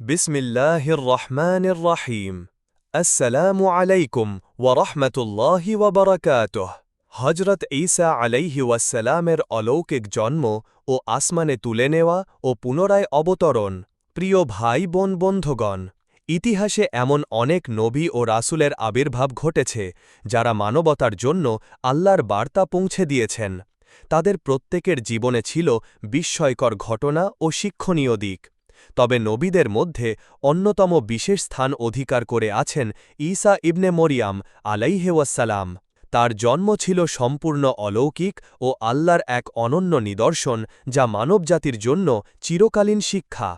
বিসমিল্লাহির রহমানির রাহিম আসসালামু আলাইকুম ওরহমতুল্লাহি ওবরাকাত হজরত ঈসা আলাইহি ওয়াসালামের অলৌকিক জন্ম ও আসমানে তুলে নেওয়া ও পুনরায় অবতরণ। প্রিয় ভাই, বোন, বন্ধুগণ, ইতিহাসে এমন অনেক নবী ও রাসুলের আবির্ভাব ঘটেছে যারা মানবতার জন্য আল্লাহর বার্তা পৌঁছে দিয়েছেন। তাদের প্রত্যেকের জীবনে ছিল বিস্ময়কর ঘটনা ও শিক্ষণীয় দিক। তবে নবীদের মধ্যে অন্যতম বিশেষ স্থান অধিকার করে আছেন ঈসা ইবনে মরিয়াম আলাইহেওয়াসালাম তার জন্ম ছিল সম্পূর্ণ অলৌকিক ও আল্লাহর এক অনন্য নিদর্শন যা মানবজাতির জন্য চিরকালীন শিক্ষা।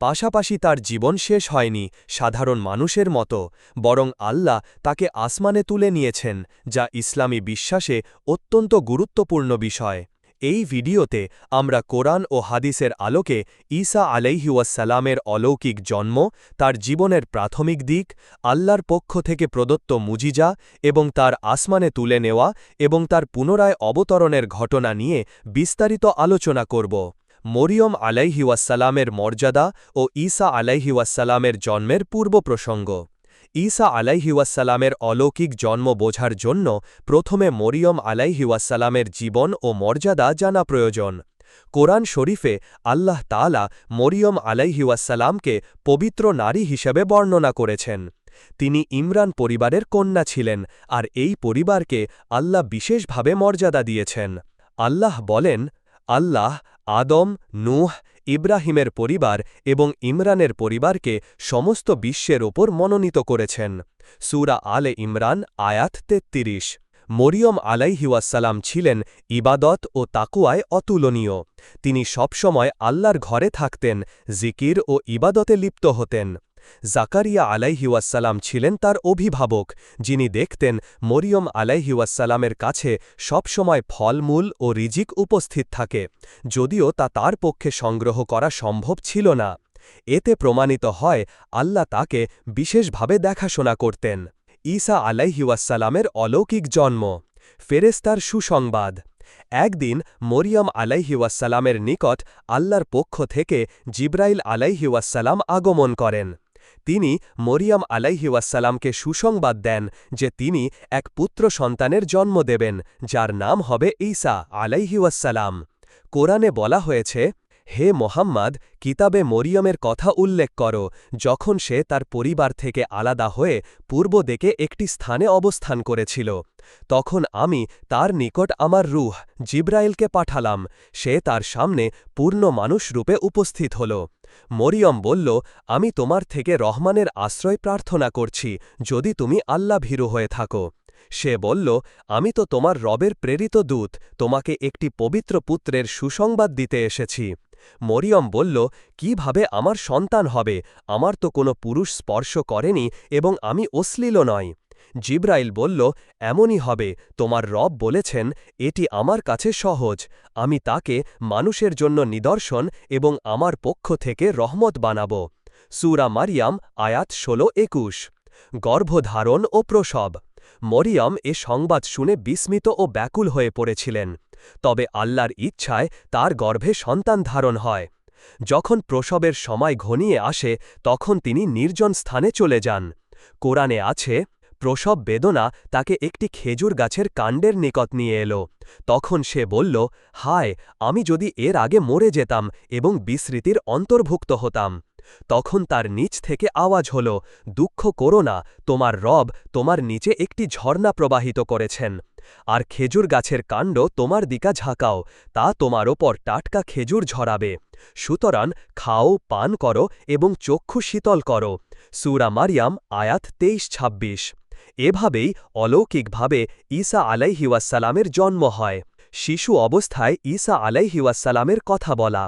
পাশাপাশি তার জীবন শেষ হয়নি সাধারণ মানুষের মতো, বরং আল্লাহ তাকে আসমানে তুলে নিয়েছেন, যা ইসলামী বিশ্বাসে অত্যন্ত গুরুত্বপূর্ণ বিষয়। এই ভিডিওতে আমরা কোরআন ও হাদিসের আলোকে ঈসা আলাইহিউসালামের অলৌকিক জন্ম, তার জীবনের প্রাথমিক দিক, আল্লাহর পক্ষ থেকে প্রদত্ত মুজিজা এবং তার আসমানে তুলে নেওয়া এবং তার পুনরায় অবতরণের ঘটনা নিয়ে বিস্তারিত আলোচনা করব। মরিয়ম আলাইহিউসালামের মর্যাদা ও ঈসা আলাইহিউসালামের জন্মের পূর্ব প্রসঙ্গ ঈসা আলাইহিওয়াসালামের অলৌকিক জন্ম বোঝার জন্য প্রথমে মরিয়ম আলাইহিওয়াসালামের জীবন ও মর্যাদা জানা প্রয়োজন। কোরআন শরীফে আল্লাহ তালা মরিয়ম আলাইহিওয়াসালামকে পবিত্র নারী হিসেবে বর্ণনা করেছেন। তিনি ইমরান পরিবারের কন্যা ছিলেন আর এই পরিবারকে আল্লাহ বিশেষভাবে মর্যাদা দিয়েছেন। আল্লাহ বলেন, আল্লাহ, আদম, নুহ ইব্রাহিমের পরিবার এবং ইমরানের পরিবারকে সমস্ত বিশ্বের ওপর মনোনীত করেছেন। সুরা আলে ইমরান, আয়াত তেত্রিশ। মরিয়ম আলাইহিওয়াসালাম ছিলেন ইবাদত ও তাকুয়ায় অতুলনীয়। তিনি সবসময় আল্লাহর ঘরে থাকতেন, জিকির ও ইবাদতে লিপ্ত হতেন। জাকারিয়া আলাইহিওয়াসালাম ছিলেন তার অভিভাবক, যিনি দেখতেন মরিয়ম আলাইহিওয়াসালামের কাছে সবসময় ফলমূল ও রিজিক উপস্থিত থাকে, যদিও তা তার পক্ষে সংগ্রহ করা সম্ভব ছিল না। এতে প্রমাণিত হয়, আল্লাহ তাকে বিশেষভাবে দেখাশোনা করতেন। ঈসা আলাইহিওয়াসালামের অলৌকিক জন্ম ফেরেস্তার সুসংবাদ। একদিন মরিয়ম আলাইহিওয়াসালামের নিকট আল্লাহর পক্ষ থেকে জিব্রাইল আলাইহিওয়াসালাম আগমন করেন। তিনি মরিয়াম আলাইহিওয়াসালামকে সুসংবাদ দেন যে তিনি এক পুত্র সন্তানের জন্ম দেবেন, যার নাম হবে ঈসা আলাইহিওয়াসালাম কোরআনে বলা হয়েছে, হে মোহাম্মদ, কিতাবে মরিয়মের কথা উল্লেখ করো, যখন সে তার পরিবার থেকে আলাদা হয়ে পূর্ব দিকে একটি স্থানে অবস্থান করেছিল। তখন আমি তার নিকট আমার রুহ জিব্রাইলকে পাঠালাম, সে তার সামনে পূর্ণ মানুষ রূপে উপস্থিত হল। মরিয়ম বলল, আমি তোমার থেকে রহমানের আশ্রয় প্রার্থনা করছি, যদি তুমি আল্লাহ ভীরু হয়ে থাকো। সে বলল, আমি তো তোমার রবের প্রেরিত দূত, তোমাকে একটি পবিত্র পুত্রের সুসংবাদ দিতে এসেছি। মরিয়ম বলল, কীভাবে আমার সন্তান হবে? আমার তো কোনো পুরুষ স্পর্শ করেনি এবং আমি অশ্লীল নয়। জিব্রাইল বলল, এমনই হবে, তোমার রব বলেছেন, এটি আমার কাছে সহজ, আমি তাকে মানুষের জন্য নিদর্শন এবং আমার পক্ষ থেকে রহমত বানাব। সুরা মারিয়াম, আয়াত ষোলো, একুশ। গর্ভধারণ ও প্রসব। মরিয়াম এ সংবাদ শুনে বিস্মিত ও ব্যাকুল হয়ে পড়েছিলেন। তবে আল্লাহর ইচ্ছায় তার গর্ভে সন্তান ধারণ হয়। যখন প্রসবের সময় ঘনিয়ে আসে, তখন তিনি নির্জন স্থানে চলে যান। কোরআনে আছে প্রসব বেদনা তাকে একটি খেজুর গাছের কাণ্ডের নিকট নিয়ে এলো। তখন সে বলল, হায়, আমি যদি এর আগে মরে যেতাম এবং বিস্মৃতির অন্তর্ভুক্ত হতাম তখন তার নিচ থেকে আওয়াজ হল, দুঃখ করো না, তোমার রব তোমার নিচে একটি ঝর্ণা প্রবাহিত করেছেন। আর খেজুর গাছের কাণ্ড তোমার দিকা ঝাঁকাও, তা তোমার ওপর টাটকা খেজুর ঝরাবে। সুতরাং খাও, পান করো এবং চক্ষু শীতল করো। সুরা মারিয়াম, আয়াত তেইশ ছাব্বিশ। এভাবেই অলৌকিকভাবে ঈসা আলাইহিওয়াসালামের জন্ম হয়। শিশু অবস্থায় ঈসা আলাইহিওয়াসালামের কথা বলা।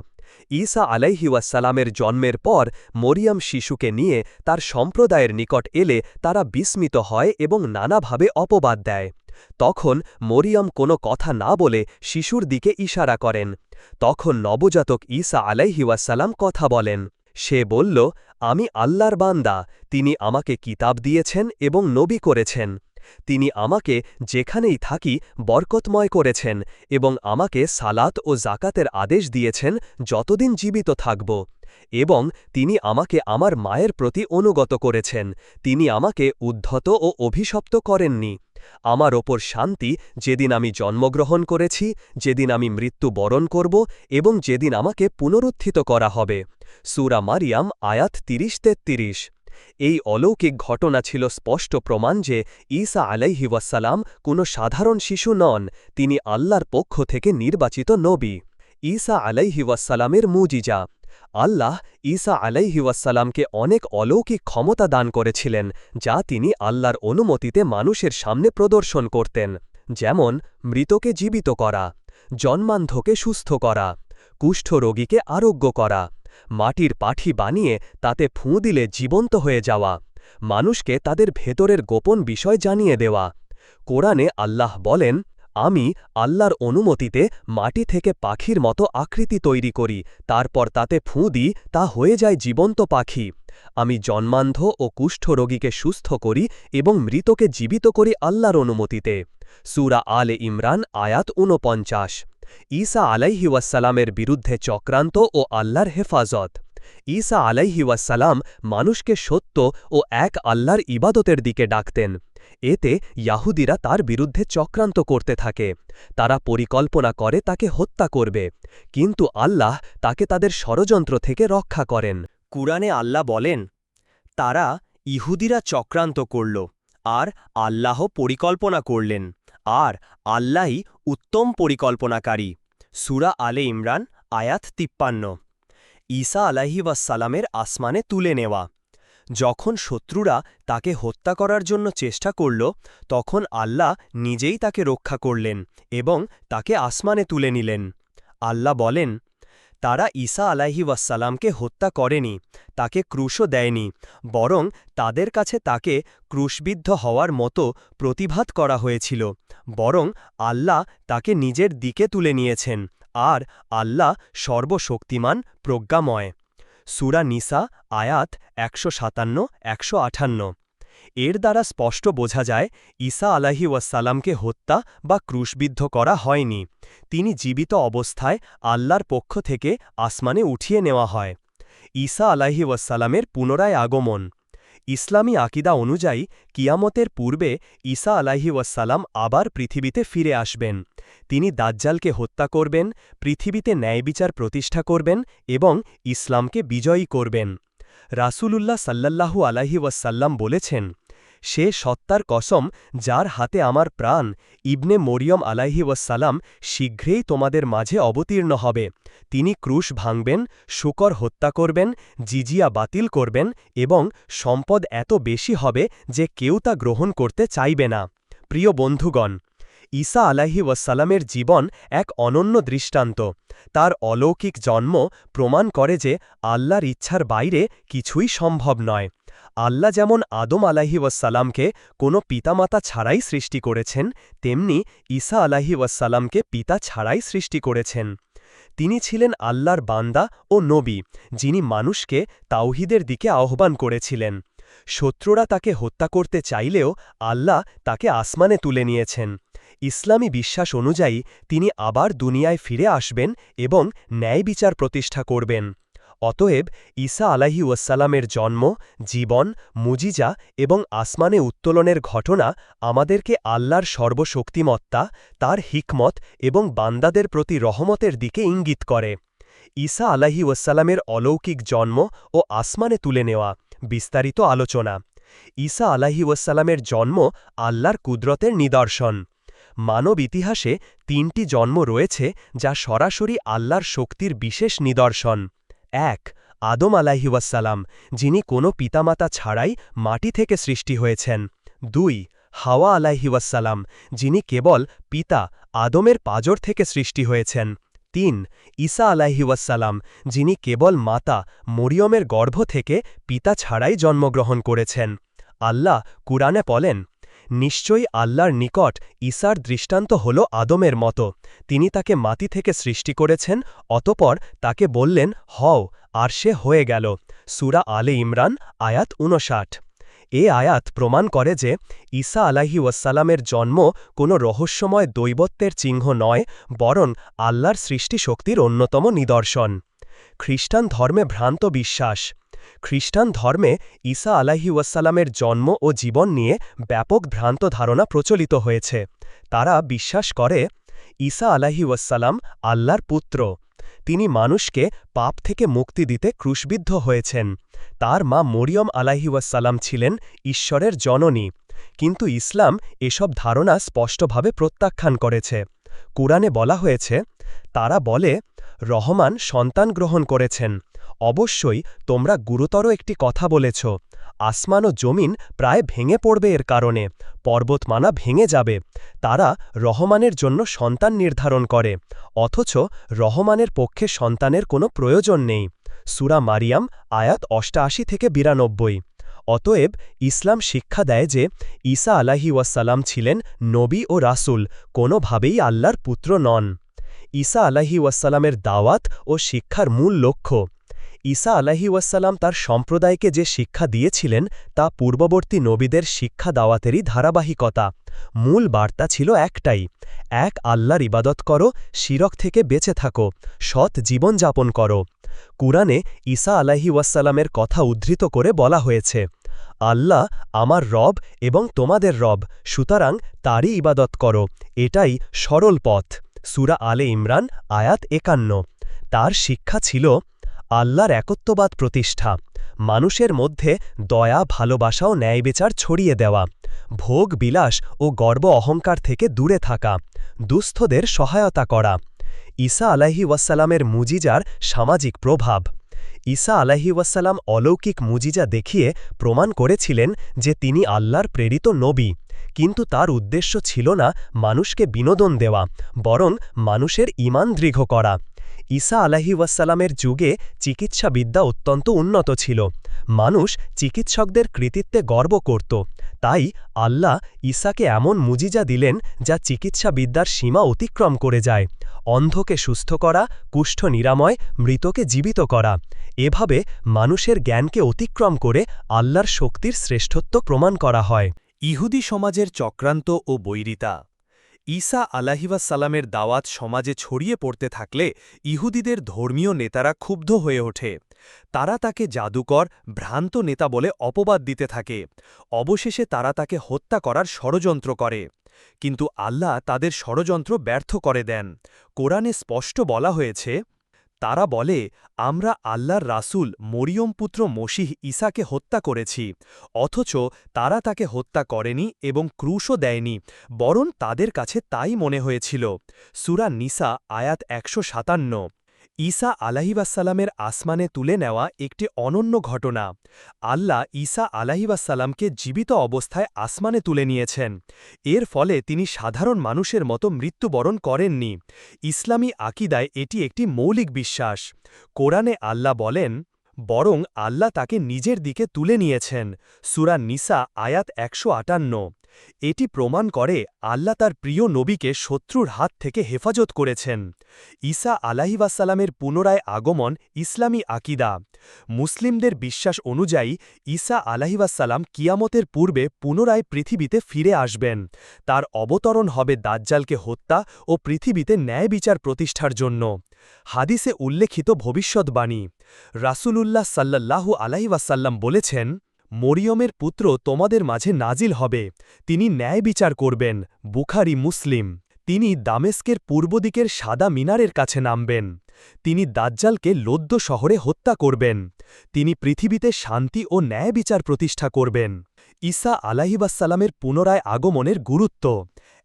ঈসা আলাইহিওয়াসালামের জন্মের পর মরিয়াম শিশুকে নিয়ে তার সম্প্রদায়ের নিকট এলে তারা বিস্মিত হয় এবং নানাভাবে অপবাদ দেয়। তখন মরিয়াম কোনো কথা না বলে শিশুর দিকে ইশারা করেন। তখন নবজাতক ঈসা আলাইহিওয়াসালাম কথা বলেন। সে বলল, আমি আল্লাহর বান্দা, তিনি আমাকে কিতাব দিয়েছেন এবং নবী করেছেন। তিনি আমাকে যেখানেই থাকি বরকতময় করেছেন এবং আমাকে সালাত ও জাকাতের আদেশ দিয়েছেন যতদিন জীবিত থাকব। এবং তিনি আমাকে আমার মায়ের প্রতি অনুগত করেছেন। তিনি আমাকে উদ্ধত ও অভিশপ্ত করেননি। আমার ওপর শান্তি যেদিন আমি জন্মগ্রহণ করেছি, যেদিন আমি মৃত্যু বরণ করব এবং যেদিন আমাকে পুনরুত্থিত করা হবে। সুরা মারিয়াম, আয়াত তিরিশ, তেত্রিশ। এই অলৌকিক ঘটনা ছিল স্পষ্ট প্রমাণ যে ঈসা আলাইহি ওয়াসালাম কোনো সাধারণ শিশু নন, তিনি আল্লাহর পক্ষ থেকে নির্বাচিত নবী। ঈসা আলাইহি ওয়াসালামের মুজিজা। আল্লাহ ঈসা আলাইহি ওয়াসালামকে অনেক অলৌকিক ক্ষমতা দান করেছিলেন, যা তিনি আল্লাহর অনুমতিতে মানুষের সামনে প্রদর্শন করতেন, যেমন মৃতকে জীবিত করা, জন্মান্ধকে সুস্থ করা কুষ্ঠরোগীকে আরোগ্য করা, মাটির পাঠি বানিয়ে তাতে ফুঁ দিলে জীবন্ত হয়ে যাওয়া, মানুষকে তাদের ভেতরের গোপন বিষয় জানিয়ে দেওয়া। কোরআনে আল্লাহ বলেন আমি আল্লাহর অনুমতিতে মাটি থেকে পাখির মতো আকৃতি তৈরি করি, তারপর তাতে ফুঁ দিই, তা হয়ে যায় জীবন্ত পাখি। আমি জন্মান্ধ ও কুষ্ঠরোগীকে সুস্থ করি এবং মৃতকে জীবিত করি আল্লাহর অনুমতিতে। সুরা আলে ইমরান, আয়াত ঊনপঞ্চাশ। ঈসা আলাইহি ওয়াসালামের বিরুদ্ধে চক্রান্ত ও আল্লাহর হেফাজত। ঈসা আলাইহি ওয়াসালাম মানুষকে সত্য ও এক আল্লাহর ইবাদতের দিকে ডাকতেন। এতে ইয়াহুদিরা তার বিরুদ্ধে চক্রান্ত করতে থাকে। তারা পরিকল্পনা করে তাকে হত্যা করবে। কিন্তু আল্লাহ তাকে তাদের ষড়যন্ত্র থেকে রক্ষা করেন। কুরআনে আল্লাহ বলেন, তারা ইহুদিরা চক্রান্ত করল, আর আল্লাহ পরিকল্পনা করলেন, আর আল্লাহই উত্তম পরিকল্পনাকারী। সুরা আলে ইমরান, আয়াত তিপ্পান্ন। ঈসা আলাহি ওয়াসালামের আসমানে তুলে নেওয়া। যখন শত্রুরা তাকে হত্যা করার জন্য চেষ্টা করল, তখন আল্লাহ নিজেই তাকে রক্ষা করলেন এবং তাকে আসমানে তুলে নিলেন। আল্লাহ বলেন, তারা ঈসা আলাহি ওয়াসালামকে হত্যা করেনি, তাকে ক্রুশও দেয়নি, বরং তাদের কাছে তাকে ক্রুশবিদ্ধ হওয়ার মতো প্রতিভাত করা হয়েছিল, বরং আল্লাহ তাকে নিজের দিকে তুলে নিয়েছেন, আর আল্লাহ সর্বশক্তিমান, প্রজ্ঞাময়। সুরা নিসা, আয়াত একশো সাতান্ন, একশো আঠান্ন। এর দ্বারা স্পষ্ট বোঝা যায়, ঈসা আলাহি ওয়াসালামকে হত্যা বা ক্রুশবিদ্ধ করা হয়নি। তিনি জীবিত অবস্থায় আল্লাহর পক্ষ থেকে আসমানে উঠিয়ে নেওয়া হয়। ঈসা আলাহি ওয়াসালামের পুনরায় আগমন। ইসলামী আকিদা অনুযায়ী, কিয়ামতের পূর্বে ঈসা আলাহি ওয়াসালাম আবার পৃথিবীতে ফিরে আসবেন। তিনি দাজ্জালকে হত্যা করবেন, পৃথিবীতে ন্যায়বিচার প্রতিষ্ঠা করবেন এবং ইসলামকে বিজয়ী করবেন। রাসুলুল্লাহ সাল্লাল্লাহু আলাহি ওয়াসাল্লাম বলেছেন সে সত্তার কসম যার হাতে আমার প্রাণ, ইবনে মরিয়ম আলাহি ওয়াসালাম শীঘ্রেই তোমাদের মাঝে অবতীর্ণ হবে। তিনি ক্রুশ ভাঙবেন, শুকর হত্যা করবেন, জিজিয়া বাতিল করবেন এবং সম্পদ এত বেশি হবে যে কেউ তা গ্রহণ করতে চাইবে না। প্রিয় বন্ধুগণ, ঈসা আলাহি ওয়াসালামের জীবন এক অনন্য দৃষ্টান্ত। তার অলৌকিক জন্ম প্রমাণ করে যে আল্লাহর ইচ্ছার বাইরে কিছুই সম্ভব নয়। আল্লাহ যেমন আদম আলাহি ওয়াসাল্লামকে কোনো পিতামাতা ছাড়াই সৃষ্টি করেছেন, তেমনি ঈসা আলাহি ওয়াসাল্লামকে পিতা ছাড়াই সৃষ্টি করেছেন। তিনি ছিলেন আল্লাহর বান্দা ও নবী, যিনি মানুষকে তাওহিদের দিকে আহ্বান করেছিলেন। শত্রুরা তাকে হত্যা করতে চাইলেও আল্লাহ তাকে আসমানে তুলে নিয়েছেন। ইসলামী বিশ্বাস অনুযায়ী তিনি আবার দুনিয়ায় ফিরে আসবেন এবং ন্যায় বিচার প্রতিষ্ঠা করবেন। অতএব ঈসা আলাহি ওয়াসালামের জন্ম, জীবন, মুজিজা এবং আসমানে উত্তোলনের ঘটনা আমাদেরকে আল্লাহর সর্বশক্তিমত্তা, তার হিকমত এবং বান্দাদের প্রতি রহমতের দিকে ইঙ্গিত করে। ঈসা আলাহি ওয়াসালামের অলৌকিক জন্ম ও আসমানে তুলে নেওয়া, বিস্তারিত আলোচনা। ঈসা আলাহি ওয়াসালামের জন্ম আল্লাহর কুদরতের নিদর্শন। মানব ইতিহাসে তিনটি জন্ম রয়েছে যা সরাসরি আল্লাহর শক্তির বিশেষ নিদর্শন। এক, আদম আলাহিউসালাম যিনি কোনো পিতামাতা ছাড়াই মাটি থেকে সৃষ্টি হয়েছেন। দুই, হাওয়া আলাহিউসালাম যিনি কেবল পিতা আদমের পাজর থেকে সৃষ্টি হয়েছেন। তিন, ঈসা আলাহিউসালাম যিনি কেবল মাতা মরিয়মের গর্ভ থেকে পিতা ছাড়াই জন্মগ্রহণ করেছেন। আল্লাহ কুরআনে বলেন নিশ্চয়ই আল্লাহর নিকট ঈসার দৃষ্টান্ত হল আদমের মতো। তিনি তাকে মাটি থেকে সৃষ্টি করেছেন, অতপর তাকে বললেন, হও, আর সে হয়ে গেল। সুরা আলে ইমরান, আয়াত উনষাট এ আয়াত প্রমাণ করে যে ঈসা আলাহি ওয়াসালামের জন্ম কোনো রহস্যময় দৈবত্বের চিহ্ন নয়, বরং আল্লাহর সৃষ্টিশক্তির অন্যতম নিদর্শন। খ্রিস্টান ধর্মে ভ্রান্ত বিশ্বাস। খ্রিস্টান ধর্মে ঈসা আলাহি ওয়াসালামের জন্ম ও জীবন নিয়ে ব্যাপক ভ্রান্ত ধারণা প্রচলিত হয়েছে। তারা বিশ্বাস করে, ঈসা আলাহি ওয়াসালাম আল্লাহর পুত্র। তিনি মানুষকে পাপ থেকে মুক্তি দিতে ক্রুশবিদ্ধ হয়েছেন। তার মা মরিয়ম আলাহিওয়াসাল্লাম ছিলেন ঈশ্বরের জননী। কিন্তু ইসলাম এসব ধারণা স্পষ্টভাবে প্রত্যাখ্যান করেছে। কুরআনে বলা হয়েছে তারা বলে, রহমান সন্তান গ্রহণ করেছেন। অবশ্যই তোমরা গুরুতর একটি কথা বলেছ। আসমান ও জমিন প্রায় ভেঙে পড়বে এর কারণে। পর্বতমানা ভেঙে যাবে। তারা রহমানের জন্য সন্তান নির্ধারণ করে। অথচ রহমানের পক্ষে সন্তানের কোনো প্রয়োজন নেই। সুরা মারিয়াম, আয়াত অষ্টাশি থেকে বিরানব্বই। অতএব ইসলাম শিক্ষা দেয় যে, ঈসা আলাহি ওয়াসাল্লাম ছিলেন নবী ও রাসুল, কোনোভাবেই আল্লাহর পুত্র নন। ঈসা আলাহি ওয়াসাল্লামের দাওয়াত ও শিক্ষার মূল লক্ষ্য। ঈসা আলাহি ওয়াসাল্লাম তার সম্প্রদায়কে যে শিক্ষা দিয়েছিলেন, তা পূর্ববর্তী নবীদের শিক্ষা দাওয়াতেরই ধারাবাহিকতা। মূল বার্তা ছিল একটাই, এক, আল্লাহর ইবাদত করো, শিরক থেকে বেঁচে থাকো, সৎ জীবনযাপন করো। কুরআনে ঈসা আলাহি ওয়াসাল্লামের কথা উদ্ধৃত করে বলা হয়েছে, আল্লাহ আমার রব এবং তোমাদের রব, সুতরাং তারই ইবাদত করো, এটাই সরল পথ। সুরা আলে ইমরান, আয়াত একান্ন। তার শিক্ষা ছিল আল্লাহর একত্ববাদ প্রতিষ্ঠা, মানুষের মধ্যে দয়া, ভালোবাসা ও ন্যায়বিচার ছড়িয়ে দেওয়া, ভোগ, বিলাস ও গর্ব অহংকার থেকে দূরে থাকা, দুস্থদের সহায়তা করা। ঈসা আলাহি ওয়াসালামের মুজিজার সামাজিক প্রভাব। ঈসা আলাহি ওয়াসালাম অলৌকিক মুজিজা দেখিয়ে প্রমাণ করেছিলেন যে তিনি আল্লাহর প্রেরিত নবী। কিন্তু তার উদ্দেশ্য ছিল না মানুষকে বিনোদন দেওয়া, বরং মানুষের ইমান দৃঢ় করা। ঈসা আলাহি ওয়াসালামের যুগে চিকিৎসাবিদ্যা অত্যন্ত উন্নত ছিল। মানুষ চিকিৎসকদের কৃতিত্বে গর্ব করত। তাই আল্লাহ ঈসাকে এমন মুজিজা দিলেন যা চিকিৎসাবিদ্যার সীমা অতিক্রম করে যায়। অন্ধকে সুস্থ করা, কুষ্ঠ নিরাময়, মৃতকে জীবিত করা। এভাবে মানুষের জ্ঞানকে অতিক্রম করে আল্লাহর শক্তির শ্রেষ্ঠত্ব প্রমাণ করা হয়। ইহুদি সমাজের চক্রান্ত ও বৈরিতা। ঈসা আলাহিবাসাল্লামের দাওয়াত সমাজে ছড়িয়ে পড়তে থাকলে ইহুদিদের ধর্মীয় নেতারা ক্ষুব্ধ হয়ে ওঠে। তারা তাকে জাদুকর, ভ্রান্ত নেতা বলে অপবাদ দিতে থাকে। অবশেষে তারা তাকে হত্যা করার ষড়যন্ত্র করে। কিন্তু আল্লাহ তাদের ষড়যন্ত্র ব্যর্থ করে দেন। কোরআনে স্পষ্ট বলা হয়েছে তারা বলে, আমরা আল্লাহর রাসুল মরিয়ম পুত্র মসিহ ঈসাকে হত্যা করেছি, অথচ তারা তাকে হত্যা করেনি এবং ক্রুশও দেয়নি, বরং তাদের কাছে তাই মনে হয়েছিল। সুরা নিসা আয়াত একশো সাতান্ন। ঈসা আলাহিবাসাল্লামের আসমানে তুলে নেওয়া একটি অনন্য ঘটনা। আল্লাহ ঈসা আলাহিবাসাল্লামকে জীবিত অবস্থায় আসমানে তুলে নিয়েছেন। এর ফলে তিনি সাধারণ মানুষের মতো মৃত্যুবরণ করেননি। ইসলামী আকিদায় এটি একটি মৌলিক বিশ্বাস। কোরআনে আল্লাহ বলেন বরং আল্লাহ তাকে নিজের দিকে তুলে নিয়েছেন। সুরা নিসা, আয়াত একশো আটান্ন। এটি প্রমাণ করে আল্লাহ তার প্রিয় নবীকে শত্রুর হাত থেকে হেফাজত করেছেন। ঈসা আলাহিবাসাল্লামের পুনরায় আগমন ইসলামী আকিদা। মুসলিমদের বিশ্বাস অনুযায়ী ঈসা আলাহিবাসাল্লাম কিয়ামতের পূর্বে পুনরায় পৃথিবীতে ফিরে আসবেন। তার অবতরণ হবে দাজ্জালকে হত্যা ও পৃথিবীতে ন্যায় বিচার প্রতিষ্ঠার জন্য। হাদিসে উল্লেখিত ভবিষ্যৎবাণী। রাসূলুল্লাহ সাল্লাল্লাহু আলাইওয়াসাল্লাম বলেছেন, মরিয়মের পুত্র তোমাদের মাঝে নাজিল হবে। তিনি ন্যায় বিচার করবেন। বুখারি, মুসলিম। তিনি দামেস্কের পূর্ব দিকের সাদা মিনারের কাছে নামবেন। তিনি দাজ্জালকে লদ্য শহরে হত্যা করবেন। তিনি পৃথিবীতে শান্তি ও ন্যায় বিচার প্রতিষ্ঠা করবেন। ঈসা আলাহিবাসাল্লামের পুনরায় আগমনের গুরুত্ব।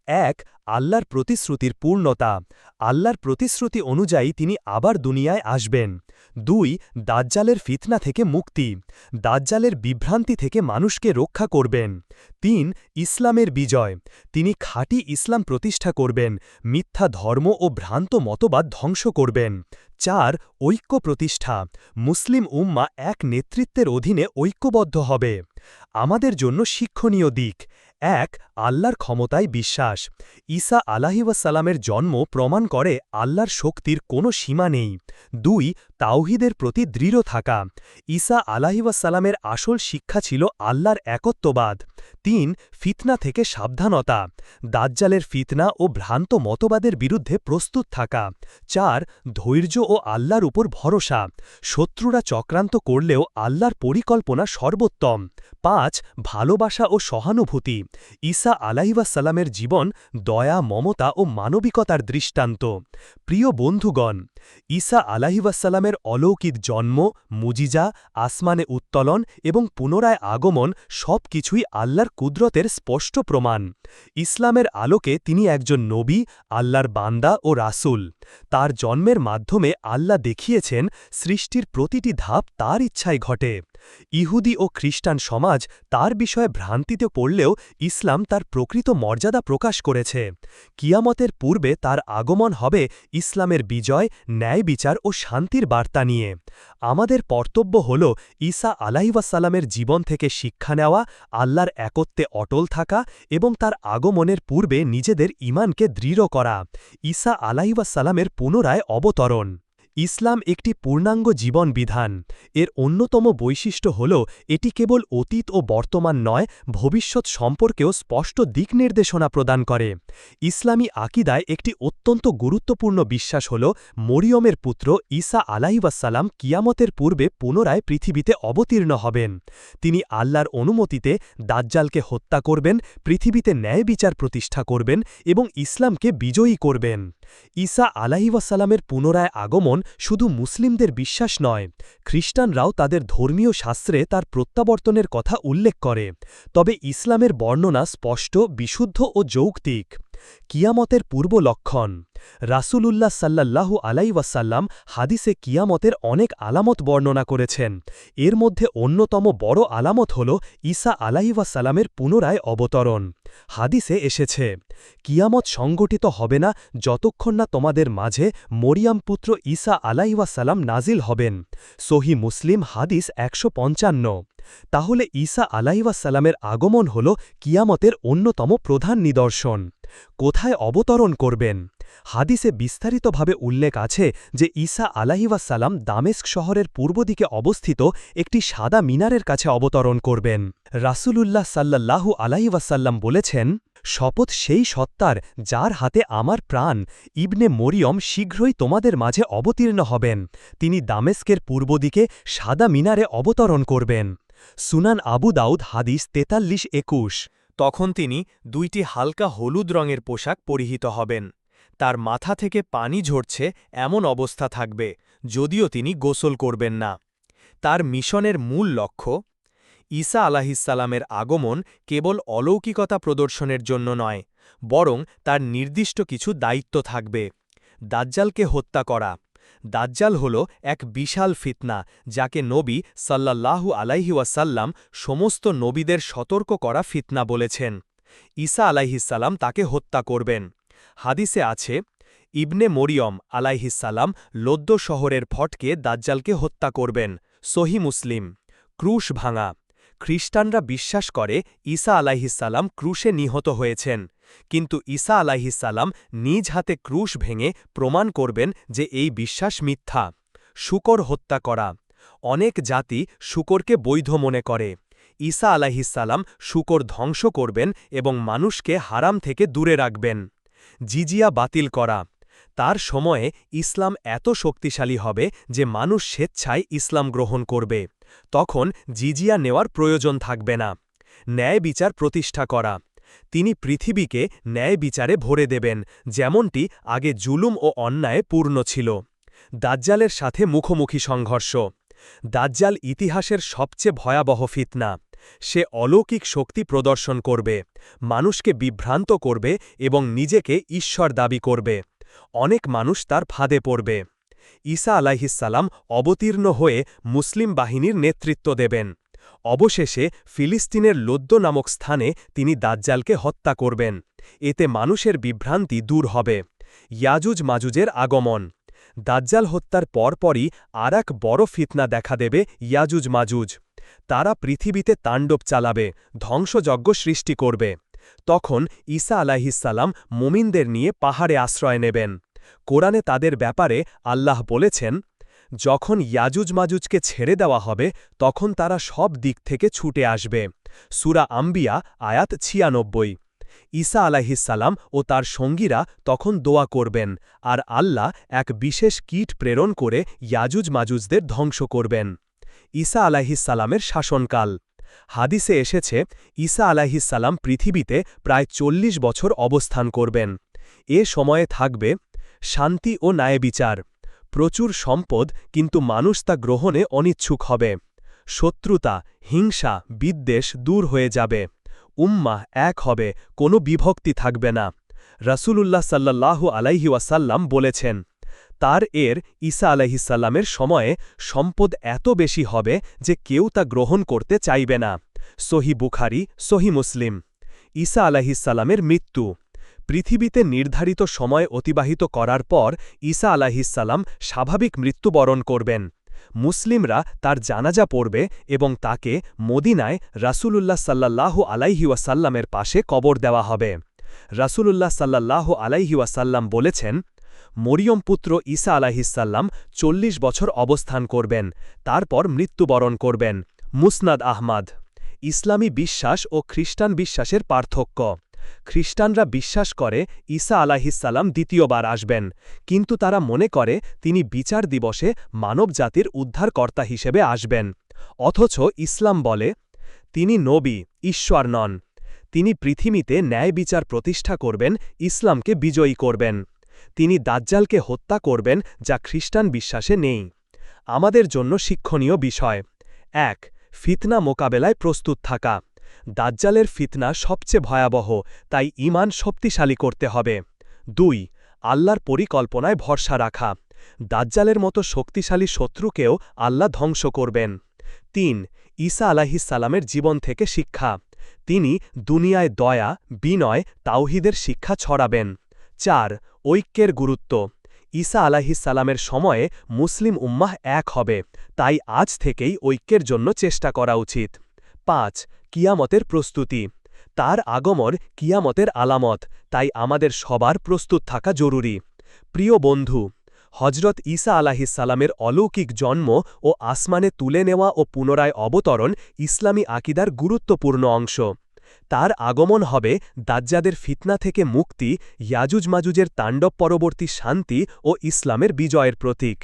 এক, আল্লাহর প্রতিশ্রুতির পূর্ণতা। আল্লাহর প্রতিশ্রুতি অনুযায়ী তিনি আবার দুনিয়ায় আসবেন। দুই, দাজ্জালের ফিতনা থেকে মুক্তি। দাজ্জালের বিভ্রান্তি থেকে মানুষকে রক্ষা করবেন। তিন, ইসলামের বিজয়। তিনি খাঁটি ইসলাম প্রতিষ্ঠা করবেন, মিথ্যা ধর্ম ও ভ্রান্ত মতবাদ ধ্বংস করবেন। চার, ঐক্য প্রতিষ্ঠা। মুসলিম উম্মা এক নেতৃত্বের অধীনে ঐক্যবদ্ধ হবে। আমাদের জন্য শিক্ষণীয় দিক। এক, আল্লাহর ক্ষমতায় বিশ্বাস। ঈসা আলাহিওয়াসাল্লামের জন্ম প্রমাণ করে আল্লাহর শক্তির কোনো সীমা নেই। দুই, তাওহিদের প্রতি দৃঢ় থাকা। ঈসা আলাহিওয়াসাল্লামের আসল শিক্ষা ছিল আল্লাহর একত্ববাদ। তিন, ফিতনা থেকে সাবধানতা। দাজ্জালের ফিতনা ও ভ্রান্ত মতবাদের বিরুদ্ধে প্রস্তুত থাকা। চার, ধৈর্য ও আল্লাহর উপর ভরসা। শত্রুরা চক্রান্ত করলেও আল্লাহর পরিকল্পনা সর্বোত্তম। পাঁচ, ভালোবাসা ও সহানুভূতি। ঈসা আলাইসাল্লামের জীবন দয়া, মমতা ও মানবিকতার দৃষ্টান্ত। প্রিয় বন্ধুগণ, ঈসা আলাহিবাসাল্লামের অলৌকিক জন্ম, মুজিজা, আসমানে উত্তোলন এবং পুনরায় আগমন সব কিছুই আল্লাহর কুদরতের স্পষ্ট প্রমাণ। ইসলামের আলোকে তিনি একজন নবী, আল্লাহর বান্দা ও রাসুল। তার জন্মের মাধ্যমে আল্লাহ দেখিয়েছেন সৃষ্টির প্রতিটি ধাপ তার ইচ্ছায় ঘটে। ইহুদি ও খ্রিস্টান সমাজ তার বিষয়ে ভ্রান্তিতে পড়লেও ইসলাম তার প্রকৃত মর্যাদা প্রকাশ করেছে। কিয়ামতের পূর্বে তার আগমন হবে ইসলামের বিজয়, ন্যায় বিচার ও শান্তির বার্তা নিয়ে। আমাদের কর্তব্য হল ঈসা আলাইসাল্লামের জীবন থেকে শিক্ষা নেওয়া, আল্লাহর একত্বে অটল থাকা এবং তার আগমনের পূর্বে নিজেদের ইমানকে দৃঢ় করা। ঈসা আলাইসাল্লামের পুনরায় অবতরণ। ইসলাম একটি পূর্ণাঙ্গ জীবন বিধান এর অন্যতম বৈশিষ্ট্য হল, এটি কেবল অতীত ও বর্তমান নয়, ভবিষ্যৎ সম্পর্কেও স্পষ্ট দিক নির্দেশনা প্রদান করে। ইসলামী আকিদায় একটি অত্যন্ত গুরুত্বপূর্ণ বিশ্বাস হল, মরিয়মের পুত্র ঈসা আলাইবাসাল্লাম কিয়ামতের পূর্বে পুনরায় পৃথিবীতে অবতীর্ণ হবেন। তিনি আল্লাহর অনুমতিতে দাজ্জালকে হত্যা করবেন, পৃথিবীতে ন্যায় বিচার প্রতিষ্ঠা করবেন এবং ইসলামকে বিজয়ী করবেন। ঈসা আলাহিওয়াসালামের পুনরায় আগমন শুধু মুসলিমদের বিশ্বাস নয়, খ্রিস্টানরাও তাদের ধর্মীয় শাস্ত্রে তার প্রত্যাবর্তনের কথা উল্লেখ করে। তবে ইসলামের বর্ণনা স্পষ্ট, বিশুদ্ধ ও যৌক্তিক। কিয়ামতের পূর্ব লক্ষণ। রাসূলুল্লাহ সাল্লাল্লাহু আলাইওয়াসাল্লাম হাদিসে কিয়ামতের অনেক আলামত বর্ণনা করেছেন। এর মধ্যে অন্যতম বড় আলামত হল ঈসা আলাইওয়াসাল্লামের পুনরায় অবতরণ। হাদিসে এসেছে, কিয়ামত সংগঠিত হবে না যতক্ষণ না তোমাদের মাঝে মরিয়াম পুত্র ঈসা আলাইওয়াসাল্লাম নাজিল হবেন। সহি মুসলিম হাদিস একশো পঞ্চান্ন। তাহলে ঈসা আলাইওয়াসাল্লামের আগমন হল কিয়ামতের অন্যতম প্রধান নিদর্শন। কোথায় অবতরণ করবেন? হাদিসে বিস্তারিতভাবে উল্লেখ আছে যে ঈসা আলাহিওয়াসাল্লাম দামেস্ক শহরের পূর্ব দিকে অবস্থিত একটি সাদা মিনারের কাছে অবতরণ করবেন। রাসূলুল্লাহ সাল্লাল্লাহু আলাহিওয়াসাল্লাম বলেছেন, শপথ সেই সত্তার যার হাতে আমার প্রাণ। ইবনে মরিয়ম শীঘ্রই তোমাদের মাঝে অবতীর্ণ হবেন। তিনি দামেস্কের পূর্ব দিকে সাদা মিনারে অবতরণ করবেন। সুনান আবু দাউদ হাদিস তেতাল্লিশ একুশ। তখন তিনি দুইটি হালকা হলুদ রঙের পোশাক পরিহিত হবেন। তার মাথা থেকে পানি ঝরছে এমন অবস্থা থাকবে, যদিও তিনি গোসল করবেন না। তার মিশনের মূল লক্ষ্য, ঈসা আলাহিসাল্লামের আগমন কেবল অলৌকিকতা প্রদর্শনের জন্য নয়, বরং তার নির্দিষ্ট কিছু দায়িত্ব থাকবে। দাজ্জালকে হত্যা করা। দাজ্জাল হল এক বিশাল ফিতনা, যাকে নবী সাল্লাল্লাহু আলাইহিওয়াসাল্লাম সমস্ত নবীদের সতর্ক করা ফিতনা বলেছেন। ঈসা আলাইহিসাল্লাম তাকে হত্যা করবেন। হাদিসে আছে, ইবনে মরিয়ম আলাইহিসাল্লাম লোদ্দ শহরের ফটকে দাজ্জালকে হত্যা করবেন। সহি মুসলিম। ক্রুশ ভাঙা। খ্রিস্টানরা বিশ্বাস করে ঈসা আলাইহিসাল্লাম ক্রুশে নিহত হয়েছেন। কিন্তু ঈসা আলাইহিসাল্লাম নিজ হাতে ক্রুশ ভেঙে প্রমাণ করবেন যে এই বিশ্বাস মিথ্যা। শুকর হত্যা করা। অনেক জাতি শুকরকে বৈধ মনে করে। ঈসা আলাইহিসাল্লাম শুকর ধ্বংস করবেন এবং মানুষকে হারাম থেকে দূরে রাখবেন। জিজিয়া বাতিল করা। তার সময়ে ইসলাম এত শক্তিশালী হবে যে মানুষ স্বেচ্ছায় ইসলাম গ্রহণ করবে। তখন জিজিয়া নেওয়ার প্রয়োজন থাকবে না। ন্যায় বিচার প্রতিষ্ঠা করা। তিনি পৃথিবীকে ন্যায় বিচারে ভরে দেবেন, যেমনটি আগে জুলুম ও অন্যায় পূর্ণ ছিল। দাজ্জালের সাথে মুখোমুখি সংঘর্ষ। দাজ্জাল ইতিহাসের সবচেয়ে ভয়াবহ ফিতনা। সে অলৌকিক শক্তি প্রদর্শন করবে, মানুষকে বিভ্রান্ত করবে এবং নিজেকে ঈশ্বর দাবি করবে। অনেক মানুষ তার ফাঁদে পড়বে। ঈসা আলাইহিসাল্লাম অবতীর্ণ হয়ে মুসলিম বাহিনীর নেতৃত্ব দেবেন। অবশেষে ফিলিস্তিনের লোদ্দ নামক স্থানে তিনি দাজ্জালকে হত্যা করবেন। এতে মানুষের বিভ্রান্তি দূর হবে। ইয়াজুজ মাজুজের আগমন। দাজ্জাল হত্যার পরপরই আর এক বড় ফিতনা দেখা দেবে ইয়াজুজ মাজুজ। তারা পৃথিবীতে তাণ্ডব চালাবে, ধ্বংসযজ্ঞ সৃষ্টি করবে। তখন ঈসা আলাহিসাল্লাম মুমিনদের নিয়ে পাহাড়ে আশ্রয় নেবেন। কোরআনে তাদের ব্যাপারে আল্লাহ বলেছেন, যখন ইয়াজুজ মাজুজকে ছেড়ে দেওয়া হবে, তখন তারা সব দিক থেকে ছুটে আসবে। সুরা আম্বিয়া, আয়াত ছিয়ানব্বই। ঈসা আলাহিসাল্লাম ও তার সঙ্গীরা তখন দোয়া করবেন আর আল্লাহ এক বিশেষ কীট প্রেরণ করে ইয়াজুজ মাজুজদের ধ্বংস করবেন। ঈসা আলাহিসাল্লামের শাসনকাল। হাদিসে এসেছে, ঈসা আলাহিসাল্লাম পৃথিবীতে প্রায় চল্লিশ বছর অবস্থান করবেন। এ সময়ে থাকবে শান্তি ও ন্যায়বিচার প্রচুর সম্পদ, কিন্তু মানুষ তা গ্রহণে অনিচ্ছুক হবে। শত্রুতা, হিংসা, বিদ্বেষ দূর হয়ে যাবে। উম্মাহ এক হবে, কোনো বিভক্তি থাকবে না। রাসূলুল্লাহ সাল্লাল্লাহু আলাইহি ওয়াসাল্লাম বলেছেন তার এর ঈসা আলাহিসাল্লামের সময়ে সম্পদ এত বেশি হবে যে কেউ তা গ্রহণ করতে চাইবে না। সহি বুখারি, সহি মুসলিম। ঈসা আলাহিসাল্লামের মৃত্যু। পৃথিবীতে নির্ধারিত সময় অতিবাহিত করার পর ঈসা আলাহিসাল্লাম স্বাভাবিক মৃত্যুবরণ করবেন। মুসলিমরা তার জানাজা পড়বে এবং তাকে মদিনায় রাসূলুল্লাহ সাল্লাল্লাহু আলাইহি ওয়াসাল্লামের পাশে কবর দেওয়া হবে। রাসূলুল্লাহ সাল্লাল্লাহু আলাইহি ওয়াসাল্লাম বলেছেন মরিয়ম পুত্র ঈসা আলাহিসাল্লাম চল্লিশ বছর অবস্থান করবেন, তারপর মৃত্যুবরণ করবেন। মুসনাদ আহমাদ। ইসলামী বিশ্বাস ও খ্রিস্টান বিশ্বাসের পার্থক্য। খ্রিস্টানরা বিশ্বাস করে ঈসা আলাহিসাল্লাম দ্বিতীয়বার আসবেন, কিন্তু তারা মনে করে তিনি বিচার দিবসে মানবজাতির উদ্ধারকর্তা হিসেবে আসবেন। অথচ ইসলাম বলে, তিনি নবী, ঈশ্বর নন। তিনি পৃথিবীতে ন্যায় বিচার প্রতিষ্ঠা করবেন, ইসলামকে বিজয়ী করবেন। তিনি দাজ্জালকে হত্যা করবেন যা খ্রিস্টান বিশ্বাসে নেই। আমাদের জন্য শিক্ষণীয় বিষয়। এক, ফিতনা মোকাবেলায় প্রস্তুত থাকা। দাজ্জালের ফিতনা সবচেয়ে ভয়াবহ, তাই ইমান শক্তিশালী করতে হবে। দুই, আল্লাহর পরিকল্পনায় ভরসা রাখা। দাজ্জালের মতো শক্তিশালী শত্রুকেও আল্লাহ ধ্বংস করবেন। তিন, ঈসা আলাহিসাল্লামের জীবন থেকে শিক্ষা। তিনি দুনিয়ায় দয়া, বিনয়, তাওহিদের শিক্ষা ছড়াবেন। চার, ঐক্যের গুরুত্ব। ঈসা আলাহিসাল্লামের সময়ে মুসলিম উম্মাহ এক হবে, তাই আজ থেকেই ঐক্যের জন্য চেষ্টা করা উচিত। পাঁচ, কিয়ামতের প্রস্তুতি। তার আগমর কিয়ামতের আলামত, তাই আমাদের সবার প্রস্তুত থাকা জরুরি। প্রিয় বন্ধু হজরত ঈসা আলাহিসাল্লামের অলৌকিক জন্ম ও আসমানে তুলে নেওয়া ও পুনরায় অবতরণ ইসলামী আকিদার গুরুত্বপূর্ণ অংশ। তার আগমন হবে দাজ্জাদের ফিতনা থেকে মুক্তি ইয়াজুজ মাজুজের তাণ্ডব পরবর্তী শান্তি ও ইসলামের বিজয়ের প্রতীক।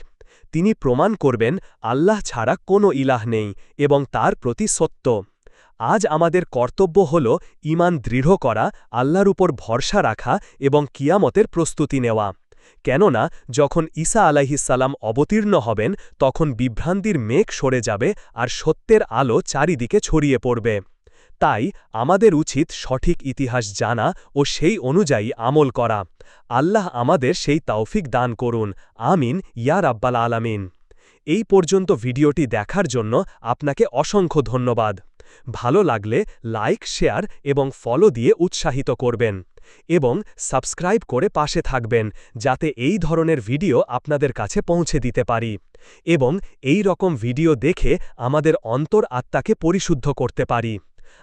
তিনি প্রমাণ করবেন, আল্লাহ ছাড়া কোনো ইলাহ নেই এবং তার প্রতি সত্য। আজ আমাদের কর্তব্য হল ইমান দৃঢ় করা, আল্লাহর উপর ভরসা রাখা এবং কিয়ামতের প্রস্তুতি নেওয়া। কেননা, যখন ঈসা আলাইহিসাল্লাম অবতীর্ণ হবেন, তখন বিভ্রান্তির মেঘ সরে যাবে আর সত্যের আলো চারিদিকে ছড়িয়ে পড়বে। তাই আমাদের উচিত সঠিক ইতিহাস জানা ও সেই অনুযায়ী আমল করা। আল্লাহ আমাদের সেই তাওফিক দান করুন। আমিন, ইয়া রাব্বাল আলামিন। এই পর্যন্ত ভিডিওটি দেখার জন্য আপনাকে অসংখ্য ধন্যবাদ। ভালো লাগলে লাইক, শেয়ার এবং ফলো দিয়ে উৎসাহিত করবেন এবং সাবস্ক্রাইব করে পাশে থাকবেন যাতে এই ধরনের ভিডিও আপনাদের কাছে পৌঁছে দিতে পারি এবং এই রকম ভিডিও দেখে আমাদের অন্তর আত্মাকে পরিশুদ্ধ করতে পারি।